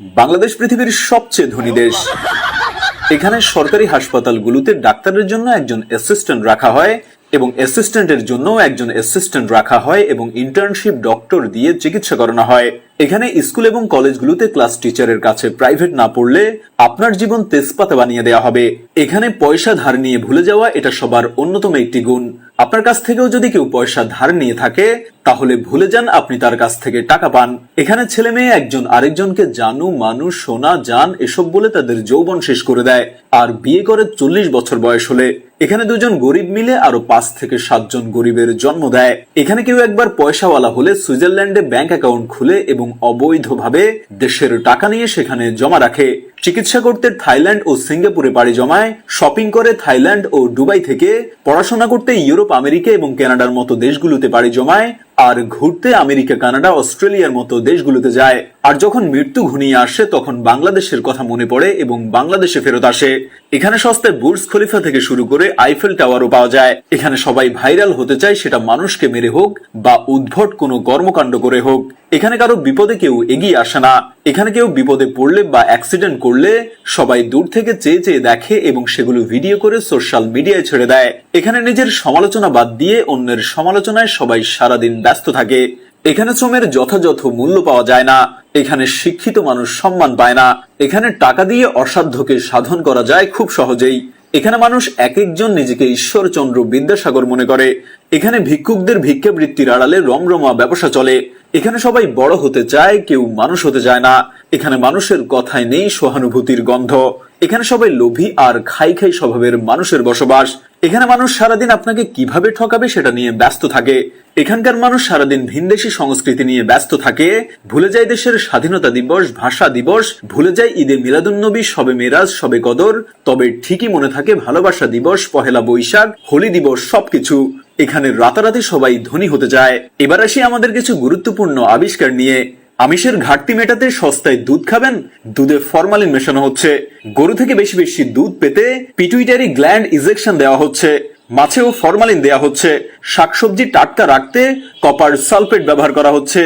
বাংলাদেশ পৃথিবীর সবচেয়ে ধনী দেশ। এখানে সরকারি হাসপাতালগুলোতে ডাক্তারের জন্য একজন অ্যাসিস্ট্যান্ট রাখা হয় এবং অ্যাসিস্ট্যান্টের জন্য একজন অ্যাসিস্ট্যান্ট রাখা হয় এবং ইন্টার্নশিপ ডক্টর দিয়ে চিকিৎসা করানো হয়। এখানে স্কুল এবং কলেজগুলোতে ক্লাস টিচারের কাছে প্রাইভেট না পড়লে আপনার জীবন তেজপাতা বানিয়ে দেওয়া হবে। এখানে পয়সা ধার নিয়ে ভুলে যাওয়া এটা সবার অন্যতম একটি গুণ। আপনার কাছ থেকেও যদি কেউ পয়সা ধার নিয়ে থাকে তাহলে ভুলে যান আপনি তার কাছ থেকে টাকা পান। এখানে ছেলে মেয়ে একজন আরেকজনকে জানু মানুষ সোনা, জান এসব বলে তাদের যৌবন শেষ করে দেয় আর বিয়ে করে চল্লিশ বছর বয়স হলে। এখানে দুজন গরিব মিলে আরও পাঁচ থেকে সাতজন গরিবের জন্ম দেয়। এখানে কেউ একবার পয়সাওয়ালা হলে সুইজারল্যান্ডে ব্যাংক অ্যাকাউন্ট খুলে এবং অবৈধভাবে দেশের টাকা নিয়ে সেখানে জমা রাখে। চিকিৎসা করতে থাইল্যান্ড ও সিঙ্গাপুরে পাড়ি জমায়, শপিং করে থাইল্যান্ড ও দুবাই থেকে, পড়াশোনা করতে ইউরোপ, আমেরিকা এবং কানাডার মতো দেশগুলোতে পাড়ি জমায় আর ঘুরতে আমেরিকা কানাডা অস্ট্রেলিয়ার মতো দেশগুলোতে যায়। আর যখন মৃত্যু ঘনিয়ে আসে, তখন বাংলাদেশের কথা মনে পড়ে এবং বাংলাদেশে ফেরত আসে। এখানে সস্তায় বুর্জ খলিফা থেকে শুরু করে আইফেল টাওয়ারও পাওয়া যায়। এখানে সবাই ভাইরাল হতে চায়, সেটা মানুষকে মেরে হোক বা উদ্ভট কোনো কর্মকাণ্ড করে হোক। এখানে কারও বিপদে কেউ এগিয়ে আসে না। এখানে কেউ বিপদে পড়লে বা অ্যাক্সিডেন্ট করলে সবাই দূর থেকে চেয়ে চেয়ে দেখে এবং সেগুলো ভিডিও করে সোশ্যাল মিডিয়ায় ছেড়ে দেয়। এখানে নিজের সমালোচনা বাদ দিয়ে অন্যের সমালোচনায় সবাই সারাদিন ব্যস্ত থাকে। এখানে শ্রমের যথাযথ মূল্য পাওয়া যায় না। এখানে শিক্ষিত মানুষ সম্মান পায় না। এখানে টাকা দিয়ে অসাধ্যকে সাধন করা যায় খুব সহজেই। এখানে মানুষ এক একজন নিজেকে ঈশ্বরচন্দ্র বিদ্যাসাগর মনে করে। এখানে ভিক্ষুকদের ভিক্ষাবৃত্তির আড়ালে রমরমা ব্যবসা চলে। এখানে সবাই বড় হতে চায়, কেউ মানুষ হতে চায় না। এখানে মানুষের কথায় নেই সহানুভূতির গন্ধ। এখানে সবাই লোভী আর খাই খাই স্বভাবের মানুষের বসবাস। এখানে মানুষ সারাদিন আপনাকে কীভাবে ঠকাবে সেটা নিয়ে ব্যস্ত থাকে। এখানকার মানুষ সারাদিন ভিনদেশী সংস্কৃতি নিয়ে ব্যস্ত থাকে। ভুলে যায় দেশের স্বাধীনতা দিবস, ভাষা দিবস, ভুলে যায় ঈদে মিলাদুন্নবী, সবে মেরাজ, সবে কদর। তবে ঠিকই মনে থাকে ভালোবাসা দিবস, পহেলা বৈশাখ, হোলি দিবস, সবকিছু। এখানে রাতারাতি সবাই ধনী হতে যায় এবার আসি আমাদের কিছু গুরুত্বপূর্ণ আবিষ্কার নিয়ে। আমিষের ঘাটতি মেটাতে সস্তায় দুধ খাবেন? দুধে ফরমালিন মেশানো হচ্ছে। গরু থেকে বেশি বেশি দুধ পেতে পিটুইটারি গ্ল্যান্ড ইজেকশন দেওয়া হচ্ছে। মাছেও ফরমালিন দেওয়া হচ্ছে। শাকসবজি টাটকা রাখতে কপার সালফেট ব্যবহার করা হচ্ছে।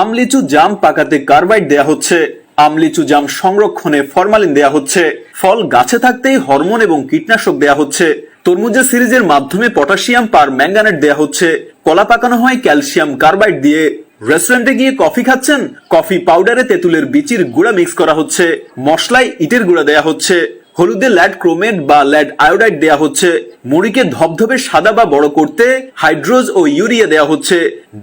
আমলিচু জাম পাকাতে কার্বাইড দেওয়া হচ্ছে। আমলিচু জাম সংরক্ষণে ফরমালিন দেয়া হচ্ছে। ফল গাছে থাকতেই হরমোন এবং কীটনাশক দেয়া হচ্ছে। তরমুজা সিরিজের মাধ্যমে পটাশিয়াম পার ম্যাঙ্গানেট দেয়া হচ্ছে। কলা পাকানো হয় ক্যালসিয়াম কার্বাইড দিয়ে। রেস্টুরেন্টে গিয়ে কফি খাচ্ছেন? কফি পাউডারে তেঁতুলের বিচির গুঁড়া মিক্স করা হচ্ছে। মশলায় ইটের গুঁড়া দেয়া হচ্ছে। হলুদে ল্যাড ক্রোমেট বা ল্যাড আয়োডাইড দেয়া হচ্ছে। মুড়িকে ধবধবে সাদা বা বড় করতে হাইড্রোজ ও ইউরিয়া দেয়া হচ্ছে।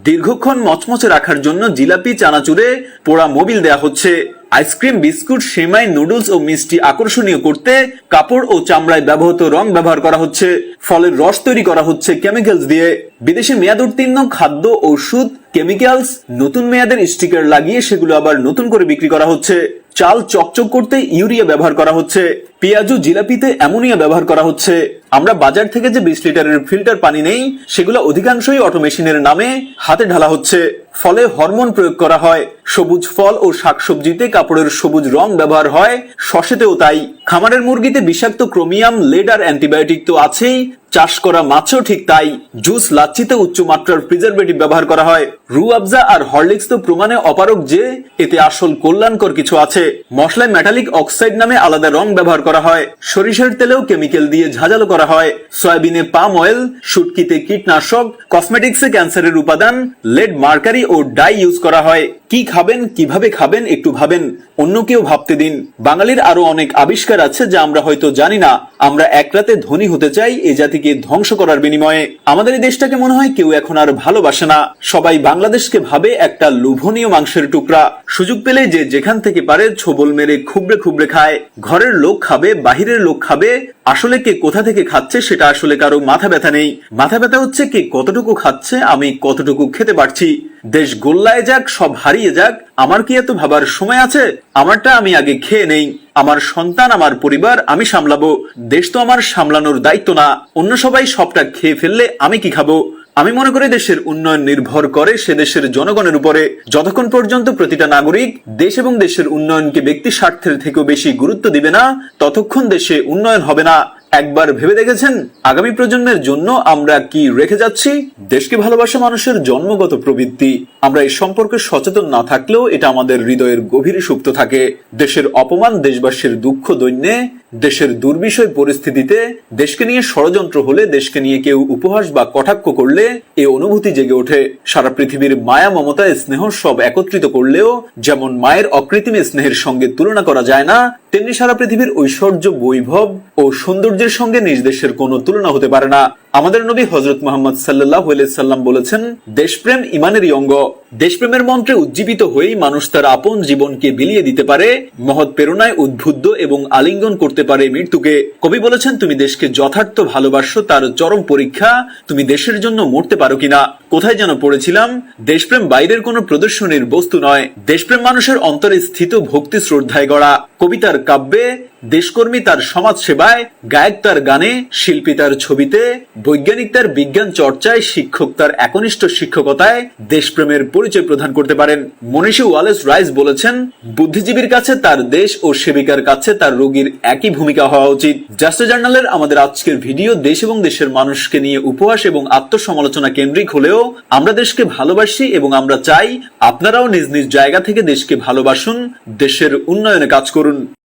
দীর্ঘক্ষণ মচমচে রাখার জন্য জিলাপি, চানাচুরে, পোড়া মোবিল দেয়া হচ্ছে। আইসক্রিম, বিস্কুট, সেমাই, নুডলস ও মিষ্টি আকর্ষণীয় করতে কাপড় ও চামড়ায় ব্যবহৃত রং ব্যবহার করা হচ্ছে। ফলের রস তৈরি করা হচ্ছে কেমিক্যালস দিয়ে। বিদেশে মেয়াদ উত্তীর্ণ খাদ্য ওষুধ কেমিক্যালস নতুন মেয়াদের স্টিকার লাগিয়ে সেগুলো আবার নতুন করে বিক্রি করা হচ্ছে। চাল চকচক করতে ইউরিয়া ব্যবহার করা হচ্ছে, পেঁয়াজু জিলাপিতে অ্যামোনিয়া ব্যবহার করা হচ্ছে। আমরা বাজার থেকে যে বিশ লিটারের ফিল্টার পানি নেই, সেগুলো অধিকাংশই অটোমেশিনের নামে হাতে ঢালা হচ্ছে। ফলে হরমোন প্রয়োগ করা হয়। সবুজ ফল ও শাকসবজিতে কাপড়ের সবুজ রং ব্যবহার হয়। শসেতেও তাই। খামারের মুরগিতে বিষাক্ত ক্রোমিয়াম লেড আর অ্যান্টিবায়োটিক তো আছেই। চাষ করা মাছও ঠিক তাই জুস লাচ্ছিতে উচ্চ মাত্রার প্রিজারভেটিভ ব্যবহার করা হয়। রু আফজা আর হরলিক্স তো প্রমাণে অপারক যে এতে আসল কল্যাণকর কিছু আছে। মশলায় মেটালিক অক্সাইড নামে আলাদা রং ব্যবহার করা হয়। সরিষার তেলেও কেমিক্যাল দিয়ে ঝাঁঝালো করা হয়। সয়াবিনে পাম অয়েল শুটকিতে কীটনাশক কসমেটিক্সে ক্যান্সারের উপাদান লেড মার্কারি ও ডাই ইউজ করা হয়। কি খাবেন, কীভাবে খাবেন, একটু ভাবেন। অন্য কেউ ভাবতে দিন। বাঙালির আরও অনেক আবিষ্কার আছে যা আমরা হয়তো জানি না। আমরা এক রাতে ধনী হতে চাই, এ জাতিকে ধ্বংস করার বিনিময়ে। আমাদের এই দেশটাকে মনে হয় কেউ এখন আর ভালোবাসে না। সবাই বাংলাদেশকে ভাবে একটা লোভনীয় মাংসের টুকরা। সুযোগ পেলে যে যেখান থেকে পারে ছোবল মেরে খুবড়ে খুবড়ে খায়। ঘরের লোক খাবে, বাহিরের লোক খাবে। আসলে কে কোথা থেকে খাচ্ছে সেটা আসলে কারও মাথা ব্যথা নেই। মাথা ব্যথা হচ্ছে কে কতটুকু খাচ্ছে, আমি কতটুকু খেতে পারছি। দেশ গোল্লায় যাক, সব হারিয়ে যাক, আমার কি এত ভাবার সময় আছে? আমারটা আমি আগে খেয়ে নেই। আমার সন্তান, আমার পরিবার, আমি সামলাবো। দেশ তো আমার সামলানোর দায়িত্ব না। অন্য সবাই সবটা খেয়ে ফেললে আমি কি খাব? আমি মনে করি দেশের উন্নয়ন নির্ভর করে সে দেশের জনগণের উপরে। যতক্ষণ পর্যন্ত প্রতিটা নাগরিক দেশ এবং দেশের উন্নয়নকে ব্যক্তি স্বার্থের থেকেও বেশি গুরুত্ব দিবে না, ততক্ষণ দেশে উন্নয়ন হবে না। একবার ভেবে দেখেছেন? আগামী প্রজন্মের জন্য আমরা কি রেখে যাচ্ছি? দেশকে ভালোবাসা মানুষের জন্মগত প্রবৃত্তি। আমরা এই সম্পর্কে সচেতন না থাকলেও এটা আমাদের হৃদয়ের গভীরে সুপ্ত থাকে। দেশের অপমান দেশবাসীর দুঃখ দৈন্যে, দেশের দুর্বিষয় পরিস্থিতিতে, দেশকে নিয়ে ষড়যন্ত্র হলে, দেশকে নিয়ে কেউ উপহাস বা কটাক্ষ করলে এই অনুভূতি জেগে ওঠে। সারা পৃথিবীর মায়া মমতা স্নেহ সব একত্রিত করলেও, যেমন মায়ের অকৃত্রিম স্নেহের সঙ্গে তুলনা করা যায় না, তেমনি সারা পৃথিবীর ঐশ্বর্য বৈভব ও সৌন্দর্যের সঙ্গে নিজ দেশের কোনো তুলনা হতে পারে না। আমাদের নবী হজরত মোহাম্মদ সাল্লাহ সাল্লাম বলেছেন, দেশপ্রেম ইমানেরই অঙ্গ। দেশপ্রেমের মন্ত্রে উজ্জীবিত হয়েই মানুষ তার আপন জীবনকে বিলিয়ে দিতে পারে, মহৎ প্রেরণায় উদ্বুদ্ধ এবং আলিঙ্গন করতে পারে মৃত্যুকে। কবি বলেছেন, তুমি দেশকে যথার্থ ভালোবাসো, তার চরম পরীক্ষা তুমি দেশের জন্য মরতে পারো কিনা। কোথায় যেন পড়েছিলাম, দেশপ্রেম বাইরের কোনো প্রদর্শনীর বস্তু নয়। দেশপ্রেম মানুষের অন্তরে স্থিত ভক্তি শ্রদ্ধায় গড়া। কবিতার কাব্যে, দেশকর্মী তার সমাজ সেবায় গায়ক তার গানে, শিল্পী তার ছবিতে বৈজ্ঞানিক তার বিজ্ঞান চর্চায়, শিক্ষক তার একনিষ্ঠ শিক্ষকতায় দেশপ্রেমের পরিচয় প্রদান করতে পারেন। মনীষী ওয়ালেস রাইস বলেছেন, বুদ্ধিজীবীর কাছে তার দেশ ও সেবিকার কাছে তার রোগীর একই ভূমিকা হওয়া উচিত। জাস্ট জার্নালের আমাদের আজকের ভিডিও দেশ এবং দেশের মানুষকে নিয়ে উপহাস এবং আত্মসমালোচনা কেন্দ্রিক হলেও আমরা দেশকে ভালোবাসি এবং আমরা চাই আপনারাও নিজ নিজ জায়গা থেকে দেশকে ভালোবাসুন, দেশের উন্নয়নে কাজ করুন।